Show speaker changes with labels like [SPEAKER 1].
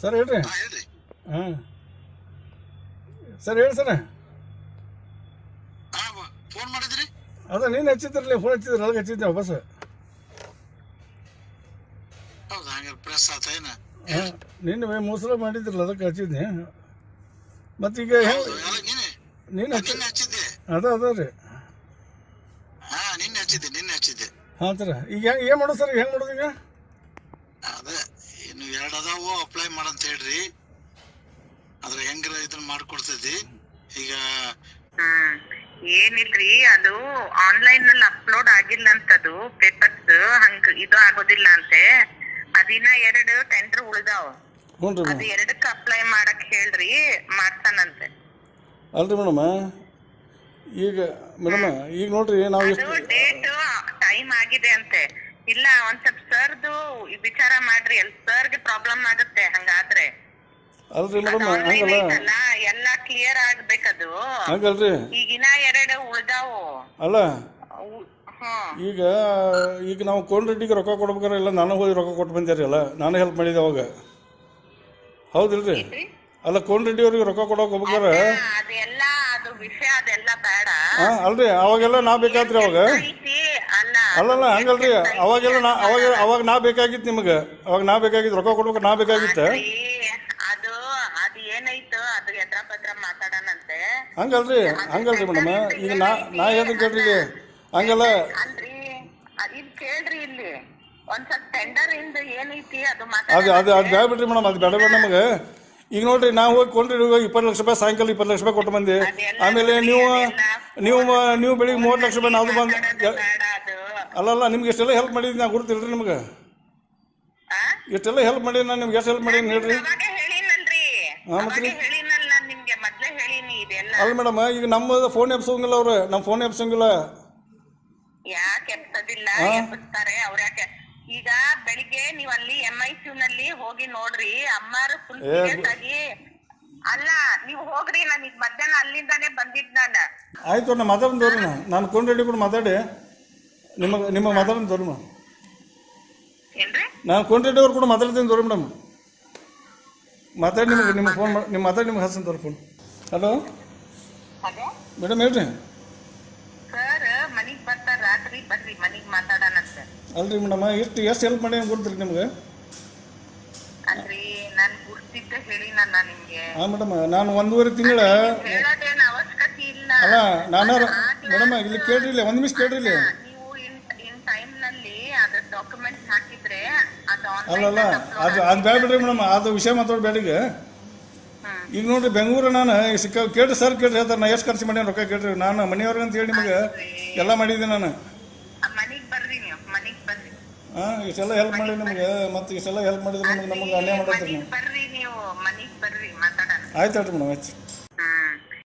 [SPEAKER 1] Sir ಹೇಳ್ರಿ.
[SPEAKER 2] ಹಾ ಹೇಳ್ರಿ.
[SPEAKER 1] ಹಾಂ. ಸರ್ ಹೇಳಿ ಸರ್.
[SPEAKER 2] ಫೋನ್ ಮಾಡಿದ್ರಿ?
[SPEAKER 1] ಅದ ನೀನು ಹಚ್ಚಿದ್ರಲ್ಲ ಫೋನ್ ಹಚ್ಚಿದ್ರಿ ಅಲ್ಲಿಗೆ ಹಚ್ಚಿದ್ದೆ ವಾಪಸ್.
[SPEAKER 2] ಹೌದಾ ಹಂಗಾರೆ ಪ್ರೆಸ್ ಆತ ಏನ?
[SPEAKER 1] ನಿನ್ನೆ ಮೋಸಲ ಮಾಡಿದ್ರಲ್ಲ ಅದಕ್ಕೆ ಹಚ್ಚಿದ್ನಿ ಮತ್ತೀಗ
[SPEAKER 2] ನೀನೆ?
[SPEAKER 1] ನೀನು ಹಚ್ಚಿ
[SPEAKER 2] ಹಚ್ಚಿದ್ದೆ.
[SPEAKER 1] ಅದ ಅದ ರೀ.
[SPEAKER 2] ಹಾ ನಿನ್ನೆ ಹಚ್ಚಿದ್ದೆ ನಿನ್ನೆ ಹಚ್ಚಿದ್ದೆ.
[SPEAKER 1] ಹಾಂ ಸರ್. ಈಗ ಹೆಂಗೆ ಏನು ಮಾಡೋದು ಸರ್ ಹೆಂಗೆ ಮಾಡೋದು ಈಗ?
[SPEAKER 2] ಎರಡು ಅದಾವು ಅಪ್ಲೈ ಮಾಡಂತ ಹೇಳ್ರಿ. ಅದ್ರ ಹೆಂಗ್ರ ಇದನ್ನ ಮಾಡ್ಕೊಡ್ತೈತಿ ಈಗ
[SPEAKER 3] ಹ್ಮ್ ಏನಿಲ್ರಿ ಅದು ಆನ್ಲೈನ್ನಲ್ಲಿ ಅಪ್ಲೋಡ್ ಆಗಿಲ್ಲ ಅಂತದು ಪೇಪರ್ಸ್ ಹಂಗ ಇದು ಆಗೋದಿಲ್ಲ ಅಂತೆ ಅದಿನ ಎರಡು ಟೆಂಡರ್ ಉಳಿದಾವ.
[SPEAKER 1] ಹ್ಞೂ ರೀ
[SPEAKER 3] ಅದು ಎರಡಕ್ಕ ಅಪ್ಲೈ ಮಾಡಕ್ ಹೇಳ್ರಿ ಮಾಡ್ತಾನಂತೆ.
[SPEAKER 1] ಅಲ್ರಿ ಮೇಡಮ್ ಈಗ ಮೇಡಮ್ ಈಗ ನೋಡ್ರಿ ನಾವು
[SPEAKER 3] ಅದು
[SPEAKER 1] ಎಷ್ಟು
[SPEAKER 3] ಡೇಟ್ ಟೈಮ್ ಆಗಿದೆ ಅಂತೆ. ಇಲ್ಲ ಒಂದ್ ಸ್ವಲ್ಪ ಸರ್ದು ವಿಚಾರ ಮಾಡ್ರಿ ಎಲ್ ಸರ್ಗೆ ಪ್ರಾಬ್ಲಮ್ ಆಗುತ್ತೆ ಹಂಗಾದ್ರೆ.
[SPEAKER 1] ಅಲ್ರಿ ಮೇಡಮ್ ಹಂಗಲ್ಲ.
[SPEAKER 3] ಎಲ್ಲಾ ಕ್ಲಿಯರ್ ಆಗ್ಬೇಕದು.
[SPEAKER 1] ಹಂಗಲ್ರಿ.
[SPEAKER 3] ಈಗಿನ ಎರಡು ಉಳ್ದಾವು.
[SPEAKER 1] ಅಲ್ಲ
[SPEAKER 3] ಹ್ಮ್
[SPEAKER 1] ಈಗ ಈಗ ನಾವು ಕೋನ್ ರೆಡ್ಡಿಗೆ ರೊಕ್ಕ ಕೊಡ್ಬೇಕಾರೆ ಇಲ್ಲ ನಾನು ಹೋಗಿ ರೊಕ್ಕ ಕೊಟ್ಟು ಬಂದೇರಿ ಅಲ್ಲ ನಾನು ಹೆಲ್ಪ್ ಮಾಡಿದೆ ಅವಾಗ. ಹೌದಿಲ್ರಿ? ಅಲ್ಲ ಕೋನ್ ರೆಡ್ಡಿ ಅವ್ರಿಗೆ ರೊಕ್ಕ ಕೊಡೋಕೆ ಹೋಗ್ಬೇಕಾರೆ
[SPEAKER 3] ಅದೆಲ್ಲ ಅದು ವಿಷಯ ಅದೆಲ್ಲ ಬೇಡ.
[SPEAKER 1] ಹಾಂ ಅಲ್ರಿ ಅವಾಗೆಲ್ಲ ನಾ ಬೇಕಾದ್ರಿ ಅವಾಗ ಅಲ್ಲಲ್ಲ ಹಂಗಲ್ರಿ. ಅವಾಗೆಲ್ಲ ನಾ ಅವಾಗ ಅವಾಗ ನಾ ಬೇಕಾಗಿತ್ತು ನಿಮಗೆ. ಅವಾಗ ನಾ ಬೇಕಾಗಿತ್ತು ರೊಕ್ಕ ಕೊಡ್ಬೇಕು ನಾ ಬೇಕಾಗಿತ್ತು.
[SPEAKER 3] ಅದು ಅದು ಏನಾಯ್ತು? ಅದು ಎದ್ರ ಪತ್ರ ಮಾತಾಡೋಣಂತೆ.
[SPEAKER 1] ಹಂಗಲ್ರಿ ಹಂಗಲ್ರಿ ಮೇಡಮ್. ಈಗ ನಾ ನಾ ಹೇಳ್ತೀನಿ ಕೇಳ್ರಿ ಈಗ. ಹಂಗಲ್ಲ.
[SPEAKER 3] ಅಲ್ರಿ ಇದು ಕೇಳ್ರಿ ಇಲ್ಲಿ. ಒಂದ್ ಸ್ವಲ್ಪ ಟೆಂಡರ್ ಇಂದ ಏನೈತಿ ಅದು
[SPEAKER 1] ಅದು ಅದು ಅದು ಬೇಡ ಬಿಡ್ರಿ ಮೇಡಮ್ ಅದು ಬೇಡ ಬೇಡ ನಮಗೆ. ಈಗ ನೋಡ್ರಿ ನಾವು ಹೋಗಿ ಕೊಂಡ್ರಿ ಇವಾಗ ಇಪ್ಪತ್ತು ಲಕ್ಷ ರೂಪಾಯಿ ಸಾಯಂಕಾಲ ಇಪ್ಪತ್ತು ಲಕ್ಷ ರೂಪಾಯಿ ಕೊಟ್ಟು ಬಂದೆ. ಆಮೇಲೆ ನೀವು ನೀವು ನೀವು ಬೆಳಿಗ್ಗೆ ಮೂವತ್ತು ಲಕ್ಷ ರೂಪಾಯಿ ನಾವು ಬಂದು
[SPEAKER 3] ಬೇಡ.
[SPEAKER 1] ಅಲ್ಲಲ್ಲ ನಿಮ್ಗೆ ಎಷ್ಟೆಲ್ಲ ಹೆಲ್ಪ್ ಮಾಡಿದ್ದೀನಿ ನಾ ಗುರುತಿಲ್ರಿ ನಿಮ್ಗೆ?
[SPEAKER 3] ಆ?
[SPEAKER 1] ಎಷ್ಟೆಲ್ಲ ಹೆಲ್ಪ್ ಮಾಡೀನಿ ನಾನು ನಿಮ್ಗೆ ಎಷ್ಟು ಹೆಲ್ಪ್ ಮಾಡೀನಿ ಹೇಳ್ರಿ.
[SPEAKER 3] ಅವಾಗ ಹೇಳಿನಲ್ರಿ
[SPEAKER 1] ಹಾ, ಮತ್ರಿ?
[SPEAKER 3] ಅವಾಗ ಹೇಳಿನಲ್ಲ ನಾನ್ ನಿಮ್ಗೆ ಮೊದ್ಲೇ ಹೇಳಿನಿ ಇದೆಲ್ಲ.
[SPEAKER 1] ಅಲ್ಲ ಮೇಡಮ್ ಈಗ ನಮ್ಮ ಫೋನ್ ಎಬ್ಸೋಂಗಿಲ್ಲ ಅವ್ರು ನಮ್ಮ ಫೋನ್ ಎಬ್ಸೋಂಗಿಲ್ಲ.
[SPEAKER 3] ಯಾಕೆ ಎಬ್ಸೋದಿಲ್ಲ
[SPEAKER 1] ಹಾ?
[SPEAKER 3] ಅವ್ರ ಯಾಕೆ? ಈಗ ಬೆಳಿಗ್ಗೆ ನೀವ್ ಅಲ್ಲಿ ಎಂ ಐ ಕ್ಯೂ ನಲ್ಲಿ ಹೋಗಿ ನೋಡ್ರಿ ಅಮ್ಮಾರು ಫುಲ್
[SPEAKER 1] ಏ,
[SPEAKER 3] ಸೀರಿಯಸ್ ಆಗಿ ಅಲ್ಲ ನೀವ್ ಹೋಗ್ರಿ ನಾನು ಈಗ ಮಧ್ಯಾಹ್ನ ಅಲ್ಲಿಂದಾನೇ ಬಂದಿದ್ ನಾನು.
[SPEAKER 1] ಆಯ್ತು ನಮ್ಮ ತೋರಿ ನಾನು ಕೊಂಡ್ ರೆಡ್ಡಿ ಕೂಡ ಮಾತಾಡಿ. ನಿಮಗೆ ನಿಮ್ಮ ಮಾತಾಡೋಣ ತೋರಿ ಮೇಡಮ್. ನಾನು ಕೊಂಡ್ ರೆಡ್ಡಿ ಅವ್ರು ಕೂಡ ಮಾತಾಡ್ತೀನಿ ತೋರಿ ಮೇಡಮ್. ಮಾತಾಡಿ ನಿಮಗೆ ನಿಮ್ಮ ಫೋನ್ ನಿಮ್ಮ ಮಾತಾಡಿ ನಿಮ್ಗೆ ಹಸನ್ ತೋರಿ ಫೋನ್ ಹಲೋ? ಮೇಡಮ್ ಹೇಳ್ರಿ. ಅಲ್ರಿ ಮೇಡಮ್ ಎಷ್ಟು ಎಷ್ಟು ಹೆಲ್ಪ್ ಮಾಡಿ ಗೊತ್ತಿರಿ ನಿಮ್ಗೆ? ಹಾ ಮೇಡಮ್ ನಾನು ಒಂದೂವರೆ ತಿಂಗಳ ಅಲ್ಲ ನಾನು ಮೇಡಮ್ ಇಲ್ಲಿ ಕೇಳ್ರಿ ಇಲ್ಲಿ ಒಂದು ನಿಮಿಷ ಕೇಳ್ರಿ
[SPEAKER 3] ಟೈಮ್ನಲ್ಲಿ ಅದ್ರ ಡಾಕ್ಯುಮೆಂಟ್ಸ್ ಹಾಕಿದ್ರೆ ಅದು
[SPEAKER 1] ಅಲ್ಲಲ್ಲ ಅದು ಅದು ಬೇಡ ಬಿಡ್ರಿ ಮೇಡಮ್ ಅದು ವಿಷಯ ಮಾತಾಡಬೇಡ ಈಗ ಈಗ ನೋಡ್ರಿ ಬೆಂಗಳೂರು ನಾನು ಸಿಕ್ಕ ಕೇಳ್ರಿ ಸರ್ ಕೇಳ್ರಿ ಹೇಳ್ತಾರೆ ನಾ ಎಷ್ಟು ಖರ್ಚು ಮಾಡಿ ರೊಕ್ಕ ಕೇಳ್ರಿ. ನಾನು ಮನೆಯವ್ರಿಗೆ ಅಂತ ಹೇಳಿ ನಿಮಗೆ ಎಲ್ಲ ಮಾಡಿದ್ದೆ ನಾನು.
[SPEAKER 3] ಮನಿಗ್ ಬರ್ರಿ ನೀವು ಮನಿಗ್ ಬರ್ರಿ.
[SPEAKER 1] ಹಾಂ ಇಷ್ಟೆಲ್ಲ ಹೆಲ್ಪ್ ಮಾಡಿ ನಿಮಗೆ ಮತ್ತೆ ಇಷ್ಟೆಲ್ಲ ಹೆಲ್ಪ್ ಮಾಡಿದ್ರೆ ನಮಗೆ ನಮಗೆ ಅನ್ಯಾಯ ಮಾಡಿದ್ರಿ ನೀವು
[SPEAKER 3] ಬರ್ರಿ ನೀವು. ಮನಿಗ್ ಬರ್ರಿ ಮಾತಾಡೋಣ.
[SPEAKER 1] ಆಯ್ತು ಹೇಳ್ರಿ ಮೇಡಮ್ ಆಯ್ತು.